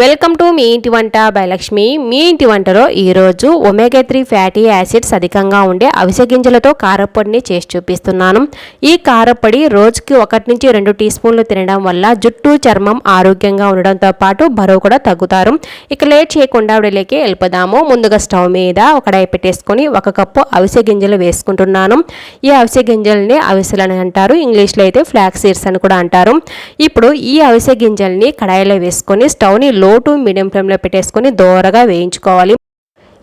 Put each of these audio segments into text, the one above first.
Welcome to me ఇంటి వంట బైలక్ష్మి మీ ఇంటి వంటలో ఈరోజు ఒమేగా త్రీ ఫ్యాటీ యాసిడ్స్ అధికంగా ఉండే అవిసె గింజలతో కారప్పొడిని చేసి చూపిస్తున్నాను. ఈ కారప్పొడి రోజుకి ఒకటి నుంచి రెండు టీ స్పూన్లు తినడం వల్ల జుట్టు చర్మం ఆరోగ్యంగా ఉండడంతో పాటు బరువు కూడా తగ్గుతారు. ఇక లేట్ చేయకుండా విడలేకి వెళ్ళిపోదాము. ముందుగా స్టవ్ మీద ఒక పెట్టేసుకొని ఒక కప్పు అవిసె గింజలు వేసుకుంటున్నాను. ఈ అవిసె గింజల్ని అవిసెలని అంటారు. ఇంగ్లీష్లో అయితే ఫ్లాక్ సీడ్స్ అని కూడా అంటారు. ఇప్పుడు ఈ అవిసె గింజల్ని కడాయిలో వేసుకొని స్టవ్ని లో టు మీడియం ఫ్లేమ్లో పెట్టేసుకొని దోరగా వేయించుకోవాలి.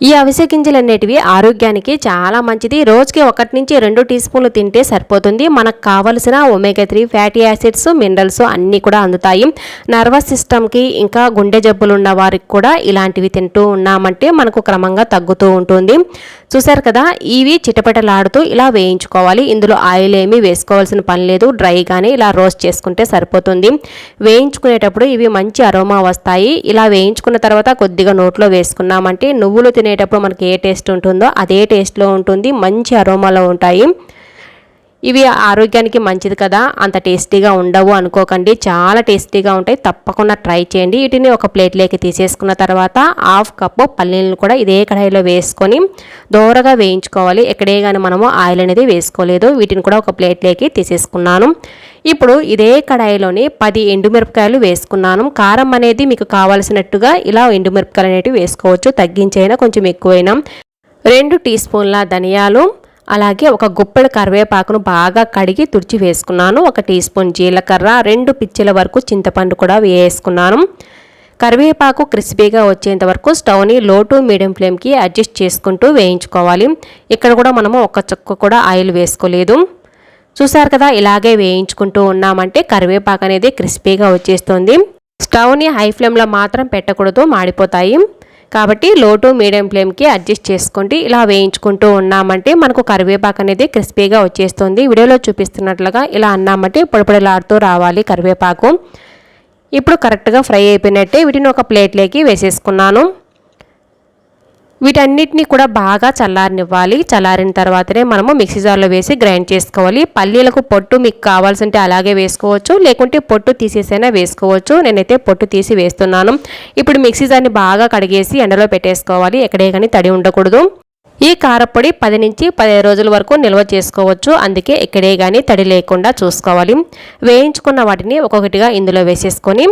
ఈ అవిసె గింజలు అనేటివి ఆరోగ్యానికి చాలా మంచిది. రోజుకి ఒకటి నుంచి రెండు టీ స్పూన్లు తింటే సరిపోతుంది. మనకు కావలసిన omega three fatty acids minerals అన్నీ కూడా అందుతాయి. నర్వస్ సిస్టమ్కి ఇంకా గుండె జబ్బులు ఉన్న వారికి కూడా ఇలాంటివి తింటూ ఉన్నామంటే మనకు క్రమంగా తగ్గుతూ ఉంటుంది. చూసారు కదా ఇవి చిటపటలాడుతూ ఇలా వేయించుకోవాలి. ఇందులో ఆయిల్ ఏమీ వేసుకోవాల్సిన పని లేదు. డ్రైగానే ఇలా రోస్ట్ చేసుకుంటే సరిపోతుంది. వేయించుకునేటప్పుడు ఇవి మంచి అరోమా వస్తాయి. ఇలా వేయించుకున్న తర్వాత కొద్దిగా నోట్లో వేసుకున్నామంటే నువ్వులు తినేటప్పుడు మనకి ఏ టేస్ట్ ఉంటుందో అదే టేస్ట్లో ఉంటుంది. మంచి అరోమాలో ఉంటాయి. ఇవి ఆరోగ్యానికి మంచిది కదా అంత టేస్టీగా ఉండవు అనుకోకండి. చాలా టేస్టీగా ఉంటాయి. తప్పకుండా ట్రై చేయండి. వీటిని ఒక ప్లేట్లోకి తీసేసుకున్న తర్వాత హాఫ్ కప్పు పల్లీలను కూడా ఇదే కడాయిలో వేసుకొని దోరగా వేయించుకోవాలి. ఎక్కడే కానీ మనము ఆయిల్ అనేది వేసుకోలేదు. వీటిని కూడా ఒక ప్లేట్లోకి తీసేసుకున్నాను. ఇప్పుడు ఇదే కడాయిలోని పది ఎండుమిరపకాయలు వేసుకున్నాను. కారం అనేది మీకు కావలసినట్టుగా ఇలా ఎండుమిరపకాయలు అనేవి వేసుకోవచ్చు. తగ్గించైనా కొంచెం ఎక్కువైనా. రెండు టీ స్పూన్ల ధనియాలు అలాగే ఒక గుప్పెడు కరివేపాకును బాగా కడిగి తుడిచి వేసుకున్నాను. ఒక టీ స్పూన్ జీలకర్ర రెండు పిచ్చిల వరకు చింతపండు కూడా వేసుకున్నాను. కరివేపాకు క్రిస్పీగా వచ్చేంత వరకు స్టవ్ని లో టు మీడియం ఫ్లేమ్కి అడ్జస్ట్ చేసుకుంటూ వేయించుకోవాలి. ఇక్కడ కూడా మనము ఒక చుక్క కూడా ఆయిల్ వేసుకోలేదు. చూసారు కదా ఇలాగే వేయించుకుంటూ ఉన్నామంటే కరివేపాకు అనేది క్రిస్పీగా వచ్చేస్తుంది. స్టవ్ని హై ఫ్లేమ్లో మాత్రం పెట్టకూడదు మాడిపోతాయి. కాబట్టి లో టు మీడియం ఫ్లేమ్కి అడ్జస్ట్ చేసుకోండి. ఇలా వేయించుకుంటూ ఉన్నామంటే మనకు కరివేపాకు అనేది క్రిస్పీగా వచ్చేస్తుంది. వీడియోలో చూపిస్తున్నట్లుగా ఇలా అన్నామంటే పొడిపొడిలాడుతూ రావాలి కరివేపాకు. ఇప్పుడు కరెక్ట్గా ఫ్రై అయిపోయినట్టే వీటిని ఒక ప్లేట్లోకి వేసేసుకున్నాను. వీటన్నిటిని కూడా బాగా చల్లారనివ్వాలి. చల్లారిన తర్వాతనే మనము మిక్సీ జార్లో వేసి గ్రైండ్ చేసుకోవాలి. పల్లీలకు పొట్టు మీకు కావాల్సింటే అలాగే వేసుకోవచ్చు. లేకుంటే పొట్టు తీసేసైనా వేసుకోవచ్చు. నేనైతే పొట్టు తీసి వేస్తున్నాను. ఇప్పుడు మిక్సీ జార్ని బాగా కడిగేసి ఎండలో పెట్టేసుకోవాలి. ఎక్కడే కానీ తడి ఉండకూడదు. ఈ కారపొడి పది నుంచి పదిహేను రోజుల వరకు నిల్వ చేసుకోవచ్చు. అందుకే ఎక్కడే కానీ తడి లేకుండా చూసుకోవాలి. వేయించుకున్న వాటిని ఒక్కొక్కటిగా ఇందులో వేసేసుకొని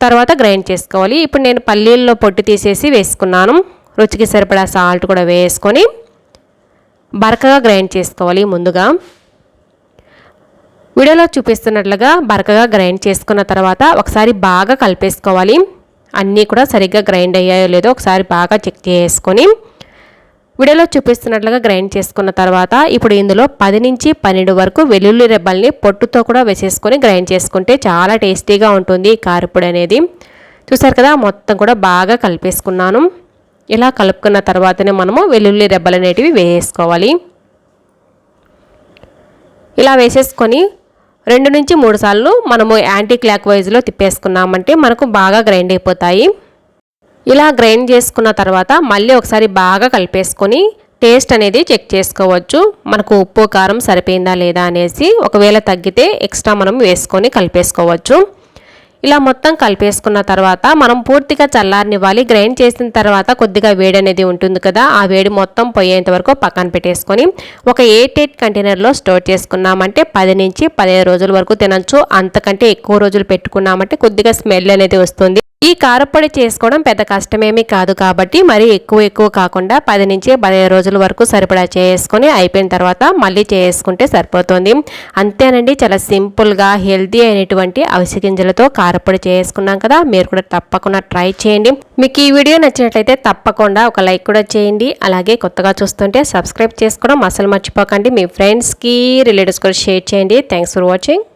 తర్వాత గ్రైండ్ చేసుకోవాలి. ఇప్పుడు నేను పల్లీల్లో పొట్టు తీసేసి వేసుకున్నాను. రుచికి సరిపడా సాల్ట్ కూడా వేసుకొని బరకగా గ్రైండ్ చేసుకోవాలి ముందుగా. వీడియోలో చూపిస్తున్నట్లుగా బరకగా గ్రైండ్ చేసుకున్న తర్వాత ఒకసారి బాగా కలిపేసుకోవాలి. అన్నీ కూడా సరిగ్గా గ్రైండ్ అయ్యాయో లేదో ఒకసారి బాగా చెక్ చేసుకొని. వీడియోలో చూపిస్తున్నట్లుగా గ్రైండ్ చేసుకున్న తర్వాత ఇప్పుడు ఇందులో పది నుంచి పన్నెండు వరకు వెల్లుల్లి రెబ్బల్ని పొట్టుతో కూడా వేసేసుకొని గ్రైండ్ చేసుకుంటే చాలా టేస్టీగా ఉంటుంది కారపొడి అనేది. చూసారు కదా మొత్తం కూడా బాగా కలిపేసుకున్నాను. ఇలా కలుపుకున్న తర్వాతనే మనము వెల్లుల్లి రెబ్బలు అనేటివి వేసుకోవాలి ఇలా వేసేసుకొని రెండు నుంచి మూడు సార్లు మనము యాంటీ క్లాక్ వైజ్లో తిప్పేసుకున్నామంటే మనకు బాగా గ్రైండ్ అయిపోతాయి. ఇలా గ్రైండ్ చేసుకున్న తర్వాత మళ్ళీ ఒకసారి బాగా కలిపేసుకొని టేస్ట్ అనేది చెక్ చేసుకోవచ్చు. మనకు ఉప్పు కారం సరిపోయిందా లేదా అనేసి ఒకవేళ తగ్గితే ఎక్స్ట్రా మనం వేసుకొని కలిపేసుకోవచ్చు. ఇలా మొత్తం కలిపేసుకున్న తర్వాత మనం పూర్తిగా చల్లారనివ్వాలి. గ్రైండ్ చేసిన తర్వాత కొద్దిగా వేడి అనేది ఉంటుంది కదా ఆ వేడి మొత్తం పోయేంత వరకు పక్కన పెట్టేసుకొని ఒక ఎయిట్ ఎయిట్ కంటైనర్లో స్టోర్ చేసుకున్నామంటే పది నుంచి పదిహేను రోజుల వరకు తినచ్చు. అంతకంటే ఎక్కువ రోజులు పెట్టుకున్నామంటే కొద్దిగా స్మెల్ అనేది వస్తుంది. ఈ కారపొడి చేసుకోవడం పెద్ద కష్టమేమీ కాదు కాబట్టి మరి ఎక్కువ ఎక్కువ కాకుండా పది నుంచి పదిహేను రోజుల వరకు సరిపడా చేసుకొని అయిపోయిన తర్వాత మళ్ళీ చేసుకుంటే సరిపోతుంది. అంతేనండి చాలా సింపుల్గా హెల్తీ అయినటువంటి అవిసె గింజలతో కారపొడి చేసుకున్నాం కదా మీరు కూడా తప్పకుండా ట్రై చేయండి. మీకు ఈ వీడియో నచ్చినట్లయితే తప్పకుండా ఒక లైక్ కూడా చేయండి. అలాగే కొత్తగా చూస్తుంటే సబ్స్క్రైబ్ చేసుకోవడం అసలు మర్చిపోకండి. మీ ఫ్రెండ్స్కి రిలేటివ్స్ కూడా షేర్ చేయండి. Thanks for watching